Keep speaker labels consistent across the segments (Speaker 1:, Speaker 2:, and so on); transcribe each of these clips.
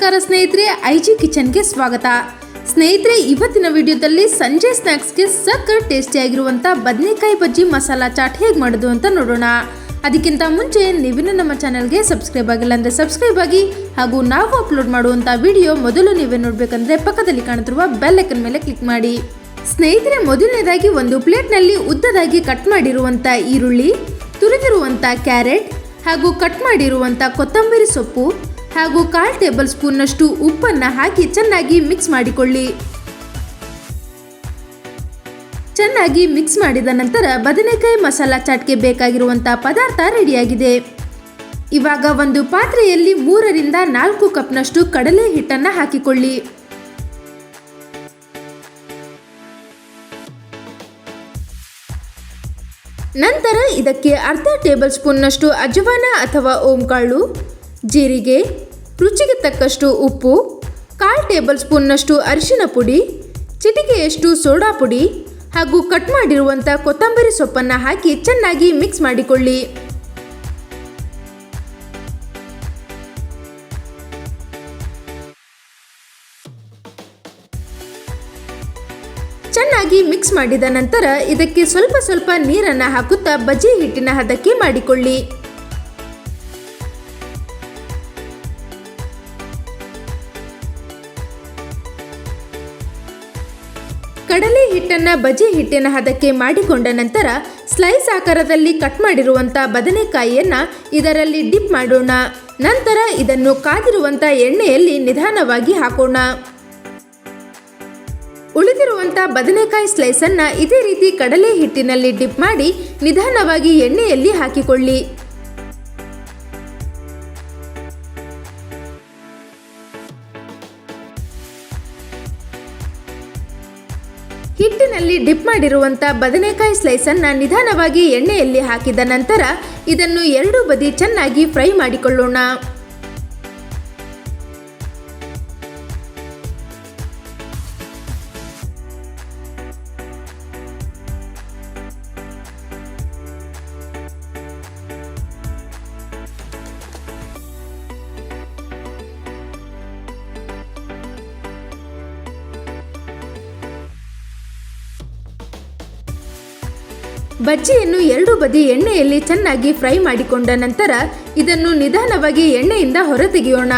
Speaker 1: ನಮಸ್ಕಾರ ಸ್ನೇಹಿತರೆ I G ಕಿಚನ್ಗೆ ಸ್ವಾಗತ. ಸ್ನೇಹಿತರೆ, ಇವತ್ತಿನ ವಿಡಿಯೋದಲ್ಲಿ ಸಂಜೆ ಸ್ನ್ಯಾಕ್ಸ್ಗೆ ಸಕ್ಕರ್ ಟೇಸ್ಟಿಯಾಗಿರುವಂಥ ಬದನೆಕಾಯಿ ಬಜ್ಜಿ ಮಸಾಲಾ ಚಾಟ್ ಹೇಗೆ ಮಾಡೋದು ಅಂತ ನೋಡೋಣ. ಅದಕ್ಕಿಂತ ಮುಂಚೆ ನೀವಿನ್ನೂ ನಮ್ಮ ಚಾನಲ್ಗೆ ಸಬ್ಸ್ಕ್ರೈಬ್ ಆಗಿಲ್ಲ ಅಂದರೆ ಸಬ್ಸ್ಕ್ರೈಬ್ ಆಗಿ, ಹಾಗೂ ನಾವು ಅಪ್ಲೋಡ್ ಮಾಡುವಂಥ ವಿಡಿಯೋ ಮೊದಲು ನೀವೇ ನೋಡಬೇಕಂದ್ರೆ ಪಕ್ಕದಲ್ಲಿ ಕಾಣುತ್ತಿರುವ ಬೆಲ್ ಐಕನ್ ಮೇಲೆ ಕ್ಲಿಕ್ ಮಾಡಿ. ಸ್ನೇಹಿತರೆ, ಮೊದಲನೇದಾಗಿ ಒಂದು ಪ್ಲೇಟ್ನಲ್ಲಿ ಉದ್ದದಾಗಿ ಕಟ್ ಮಾಡಿರುವಂಥ ಈರುಳ್ಳಿ ತುರಿದಿರುವಂಥ ಕ್ಯಾರೆಟ್, ಹಾಗೂ ಕಟ್ ಮಾಡಿರುವಂಥ ಕೊತ್ತಂಬರಿ ಸೊಪ್ಪು ಹಾಗೂ ಕಾಲ್ ಟೇಬಲ್ ಸ್ಪೂನ್ನಷ್ಟು ಉಪ್ಪನ್ನು ಹಾಕಿ ಚೆನ್ನಾಗಿ ಮಿಕ್ಸ್ ಮಾಡಿಕೊಳ್ಳಿ. ಚೆನ್ನಾಗಿ ಮಿಕ್ಸ್ ಮಾಡಿದ ನಂತರ ಬದನೆಕಾಯಿ ಮಸಾಲಾ ಚಾಟ್ಗೆ ಬೇಕಾಗಿರುವಂಥ ಪದಾರ್ಥ ರೆಡಿಯಾಗಿದೆ. ಇವಾಗ ಒಂದು ಪಾತ್ರೆಯಲ್ಲಿ ಮೂರರಿಂದ ನಾಲ್ಕು ಕಪ್ನಷ್ಟು ಕಡಲೆ ಹಿಟ್ಟನ್ನು ಹಾಕಿಕೊಳ್ಳಿ. ನಂತರ ಇದಕ್ಕೆ ಅರ್ಧ ಟೇಬಲ್ ಸ್ಪೂನ್ನಷ್ಟು ಅಜವಾನ ಅಥವಾ ಓಂಕಾಳು ಜೀರಿಗೆ, ರುಚಿಗೆ ತಕ್ಕಷ್ಟು ಉಪ್ಪು, ಕಾಲು ಟೇಬಲ್ ಸ್ಪೂನ್ನಷ್ಟು ಅರಿಶಿನ ಪುಡಿ, ಚಿಟಿಕೆಯಷ್ಟು ಸೋಡಾ ಪುಡಿ ಹಾಗೂ ಕಟ್ ಮಾಡಿರುವಂಥ ಕೊತ್ತಂಬರಿ ಸೊಪ್ಪನ್ನು ಹಾಕಿ ಚೆನ್ನಾಗಿ ಮಿಕ್ಸ್ ಮಾಡಿಕೊಳ್ಳಿ. ಚೆನ್ನಾಗಿ ಮಿಕ್ಸ್ ಮಾಡಿದ ನಂತರ ಇದಕ್ಕೆ ಸ್ವಲ್ಪ ಸ್ವಲ್ಪ ನೀರನ್ನು ಹಾಕುತ್ತಾ ಬಜ್ಜಿ ಹಿಟ್ಟಿನ ಹದಕ್ಕೆ ಮಾಡಿಕೊಳ್ಳಿ. ಕಡಲೆ ಹಿಟ್ಟನ್ನ ಬಜೆ ಹಿಟ್ಟಿನ ಹದಕ್ಕೆ ಮಾಡಿಕೊಂಡ ನಂತರ ಸ್ಲೈಸ್ ಆಕಾರದಲ್ಲಿ ಕಟ್ ಮಾಡಿರುವಂಥ ಬದನೆಕಾಯಿಯನ್ನ ಇದರಲ್ಲಿ ಡಿಪ್ ಮಾಡೋಣ. ನಂತರ ಇದನ್ನು ಕಾದಿರುವಂಥ ಎಣ್ಣೆಯಲ್ಲಿ ನಿಧಾನವಾಗಿ ಹಾಕೋಣ. ಉಳಿದಿರುವಂಥ ಬದನೆಕಾಯಿ ಸ್ಲೈಸನ್ನು ಇದೇ ರೀತಿ ಕಡಲೆ ಹಿಟ್ಟಿನಲ್ಲಿ ಡಿಪ್ ಮಾಡಿ ನಿಧಾನವಾಗಿ ಎಣ್ಣೆಯಲ್ಲಿ ಹಾಕಿಕೊಳ್ಳಿ. ಹಿಟ್ಟಿನಲ್ಲಿ ಡಿಪ್ ಮಾಡಿರುವಂಥ ಬದನೆಕಾಯಿ ಸ್ಲೈಸನ್ನು ನಿಧಾನವಾಗಿ ಎಣ್ಣೆಯಲ್ಲಿ ಹಾಕಿದ ನಂತರ ಇದನ್ನು ಎರಡು ಬದಿ ಚೆನ್ನಾಗಿ ಫ್ರೈ ಮಾಡಿಕೊಳ್ಳೋಣ. ಬಜ್ಜಿಯನ್ನು ಎರಡು ಬದಿ ಎಣ್ಣೆಯಲ್ಲಿ ಚೆನ್ನಾಗಿ ಫ್ರೈ ಮಾಡಿಕೊಂಡ ನಂತರ ಇದನ್ನು ನಿಧಾನವಾಗಿ ಎಣ್ಣೆಯಿಂದ ಹೊರತೆಗೆಯೋಣ.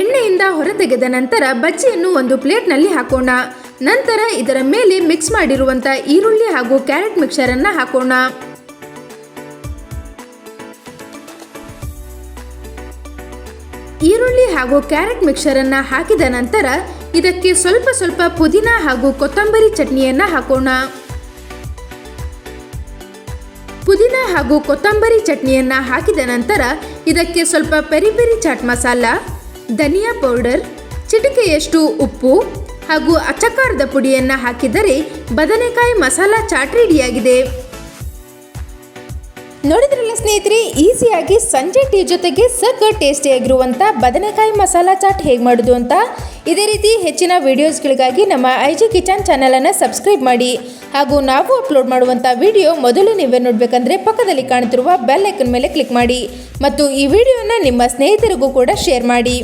Speaker 1: ಎಣ್ಣೆಯಿಂದ ಹೊರತೆಗೆದ ನಂತರ ಬಜ್ಜಿಯನ್ನು ಒಂದು ಪ್ಲೇಟ್ನಲ್ಲಿ ಹಾಕೋಣ. ನಂತರ ಇದರ ಮೇಲೆ ಮಿಕ್ಸ್ ಮಾಡಿರುವಂಥ ಈರುಳ್ಳಿ ಹಾಗೂ ಕ್ಯಾರೆಟ್ ಮಿಕ್ಸರನ್ನು ಹಾಕೋಣ. ಈರುಳ್ಳಿ ಹಾಗೂ ಕ್ಯಾರೆಟ್ ಮಿಕ್ಸರನ್ನು ಹಾಕಿದ ನಂತರ ಇದಕ್ಕೆ ಸ್ವಲ್ಪ ಸ್ವಲ್ಪ ಪುದೀನ ಹಾಗೂ ಕೊತ್ತಂಬರಿ ಚಟ್ನಿಯನ್ನು ಹಾಕೋಣ. ಪುದೀನ ಹಾಗೂ ಕೊತ್ತಂಬರಿ ಚಟ್ನಿಯನ್ನು ಹಾಕಿದ ನಂತರ ಇದಕ್ಕೆ ಸ್ವಲ್ಪ ಪೆರಿ ಪೆರಿ ಚಾಟ್ ಮಸಾಲ, ಧನಿಯಾ ಪೌಡರ್, ಚಿಟಿಕೆಯಷ್ಟು ಉಪ್ಪು ಹಾಗೂ ಅಚ್ಚಕಾರದ ಪುಡಿಯನ್ನು ಹಾಕಿದರೆ ಬದನೆಕಾಯಿ ಮಸಾಲ ಚಾಟ್ ರೆಡಿಯಾಗಿದೆ ನೋಡಿದ್ರಲ್ಲ ಸ್ನೇಹಿತರೆ ಈಸಿಯಾಗಿ ಸಂಜೆ ಟೀ ಜೊತೆಗೆ ಸಕ್ಕ ಟೇಸ್ಟಿಯಾಗಿರುವಂಥ ಬದನೆಕಾಯಿ ಮಸಾಲ ಚಾಟ್ ಹೇಗೆ ಮಾಡೋದು ಅಂತ ಇದೇ ರೀತಿ ಹೆಚ್ಚಿನ ವಿಡಿಯೋಸ್ಗಳಿಗಾಗಿ ನಮ್ಮ ಐ ಜಿ ಕಿಚನ್ ಚಾನಲನ್ನು ಸಬ್ಸ್ಕ್ರೈಬ್ ಮಾಡಿ. ಹಾಗೂ ನಾವು ಅಪ್ಲೋಡ್ ಮಾಡುವಂಥ ವಿಡಿಯೋ ಮೊದಲು ನೀವೇ ನೋಡಬೇಕಂದ್ರೆ ಪಕ್ಕದಲ್ಲಿ ಕಾಣುತ್ತಿರುವ ಬೆಲ್ ಐಕನ್ ಮೇಲೆ ಕ್ಲಿಕ್ ಮಾಡಿ. ಮತ್ತು ಈ ವಿಡಿಯೋನ ನಿಮ್ಮ ಸ್ನೇಹಿತರಿಗೂ ಕೂಡ ಶೇರ್ ಮಾಡಿ.